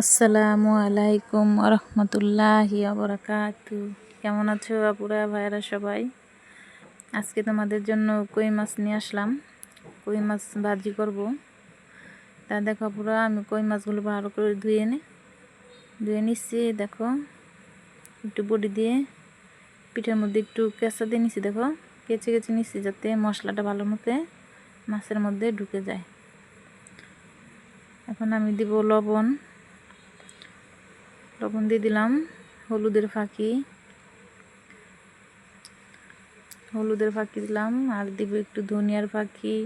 আসসালামু আলাইকুম রহমতুল্লাহি আবরাকাতু কেমন আছো আপুরা, ভাইয়ারা সবাই? আজকে তোমাদের জন্য কই মাছ নিয়ে আসলাম। কই মাছ ভাজি করব। তা দেখো আপুরা, আমি কই মাছগুলো ভালো করে ধুয়ে নে ধুয়ে নিচ্ছি, দেখো। একটু বডি দিয়ে পিঠের মধ্যে একটু কেঁচা দিয়ে নিচ্ছি, দেখো। কেচে কেচে নিচ্ছি যাতে মশলাটা ভালো মতো মাছের মধ্যে ঢুকে যায়। এখন আমি দিব লবণ। লবণ দিয়ে দিলাম। হলুদের ফাঁকি। হলুদের ফাঁকি দিলাম। আর দিব একটু ধনিয়ার ফাঁকি,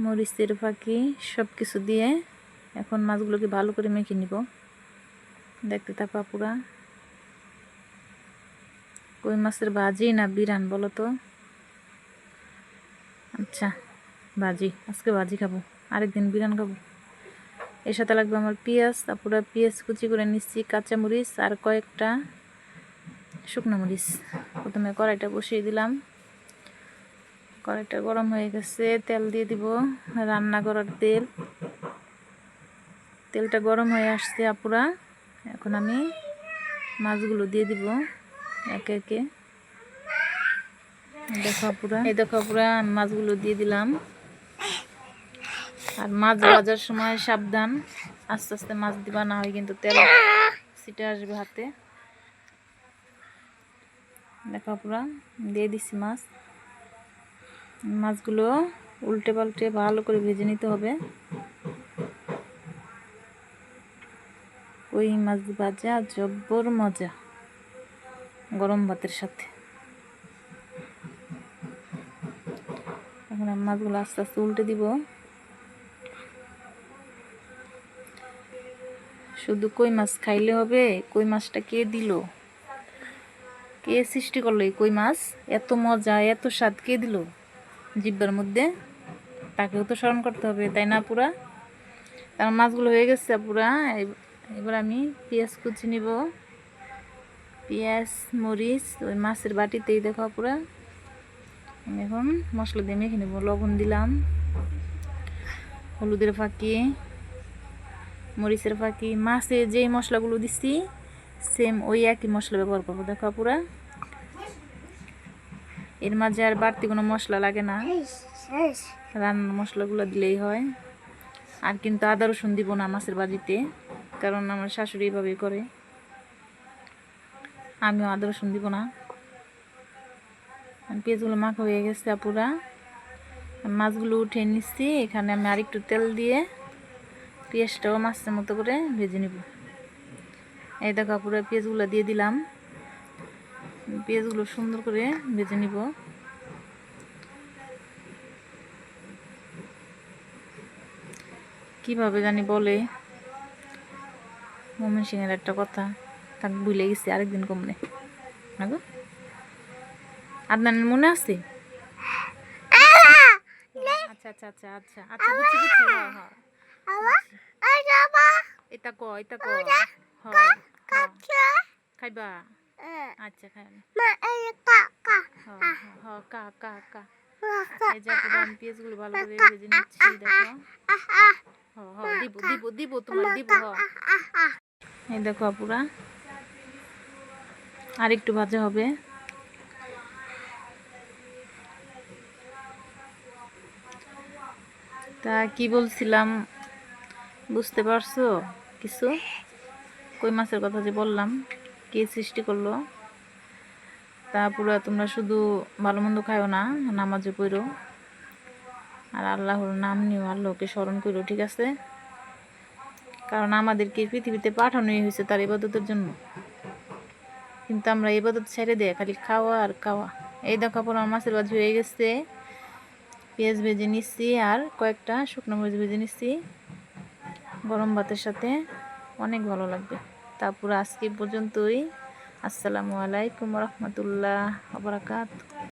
মরিচের ফাঁকি সব কিছু দিয়ে এখন মাছগুলোকে ভালো করে মেখে নিব। দেখতে থাকো পুরা কই মাছের ভাজি না বিরান বলো তো? আচ্ছা ভাজি। আজকে ভাজি খাব। আরেকদিন বিরান খাব। এর সাথে লাগবে আমার পেঁয়াজ, তারপরে পেঁয়াজ কুচি করে নিচ্ছি, কাঁচামরিচ আর কয়েকটা শুকনো মরিচ। প্রথমে কড়াইটা বসিয়ে দিলাম। কড়াইটা গরম হয়ে গেছে, তেল দিয়ে দিব রান্না করার তেল। তেলটা গরম হয়ে আসছে আপুরা। এখন আমি মাছগুলো দিয়ে দিব একে একে। দেখো আপুরা। এই দেখো আপুরা মাছগুলো দিয়ে দিলাম। আর মাছ ভাজার সময় সাবধান। আস্তে আস্তে মাছ দিবা, না হয় কিন্তু তেল সিটে আসবে হাতে। দেখা পুরা দিয়ে দিচ্ছি মাছ। মাছগুলো উল্টে পাল্টে ভালো করে ভেজে নিতে হবে। ওই মাছ ভাজা জব্বর মজা, গরম ভাতের সাথে। এখন মাছগুলো আস্তে আস্তে উল্টে দিব। শুধু কই মাছ খাইলে হবে? কই মাছটা কে দিল? কে সৃষ্টি করল এই কই মাছ? এত মজা, এত স্বাদ কে দিল? জিব্বার মধ্যে? তাকেও তো স্মরণ করতে হবে, তাই না পুরা তার মাছগুলো হয়ে গেছে পুরা এবার আমি পেঁয়াজ কুচি নিব। পেঁয়াজ, মরিচ, ওই মাছের বাটিতেই দেখো পুরা আমি এখন মশলা দিয়ে মেখে নেব। লবণ দিলাম। হলুদের ফাঁকি। মরিচের ফাঁকি, মাছে যেই মশলাগুলো দিচ্ছি সেম ওই একই মশলা ব্যবহার করব, দেখো পুরা এর মাঝে আর বাড়তি কোনো মশলা লাগে না। রান্নার মশলাগুলো দিলেই হয়। আর কিন্তু আদা রসুন দিব না মাছের বাজিতে কারণ আমার শাশুড়ি এভাবে করে। আমিও আদা রসুন দিব না। পেঁয়াজগুলো মাখা হয়ে গেছে পুরা মাছগুলো উঠে নিচ্ছি, এখানে আমি আরেকটু তেল দিয়ে পেঁয়াজটাও মাছের মতো করে ভেজে নিব। এই দেখো পুরো পেঁয়াজগুলো দিয়ে দিলাম। পেঁয়াজগুলো সুন্দর করে ভেজে নিব। কীভাবে জানি বলে? মমিন সিংয়ের একটা কথা তাকে ভুলে গেছি আরেকদিন কমনে। না গো? আপনার মনে আছে? আচ্ছা আচ্ছা আচ্ছা আচ্ছা আচ্ছা বুঝছি বুঝছি হ্যাঁ হ্যাঁ। এটা ক এটা ক খাইবা? আচ্ছা খাই। হ কা। কা কা এই যে আমি পেঁয়াজগুলো ভালো করে ভেজে নিচ্ছি দেখো। হ হ দিব দিব দিব তোমার দিব হ। এই দেখো আপুরা আর একটু ভাজা হবে। তা কি বলছিলাম বুঝতে পারছ? কিছু। কই মাছের কথা যে বললাম, কে সৃষ্টি করল? তারপরে তোমরা শুধু ভালো মন্দ খাও না নামাজে পড়ো। আর আল্লাহর নাম নিও, আল্লাহকে স্মরণ করো, ঠিক আছে? কারণ আমাদেরকে পৃথিবীতে পাঠানোই হয়েছে তার ইবাদতের জন্য। কিন্তু আমরা ইবাদত ছেড়ে দেয়, খালি খাওয়া আর খাওয়া। এই দেখো পর মাছের বাজি হয়ে গেছে। পেঁয়াজ ভেজে নিচ্ছি আর কয়েকটা শুকনো মরিচ ভেজে নিচ্ছি। গরম ভাতের সাথে অনেক ভালো লাগবে। তারপর আজকে পর্যন্তই। আসসালামু আলাইকুম রহমতুল্লাহ আবরাকাত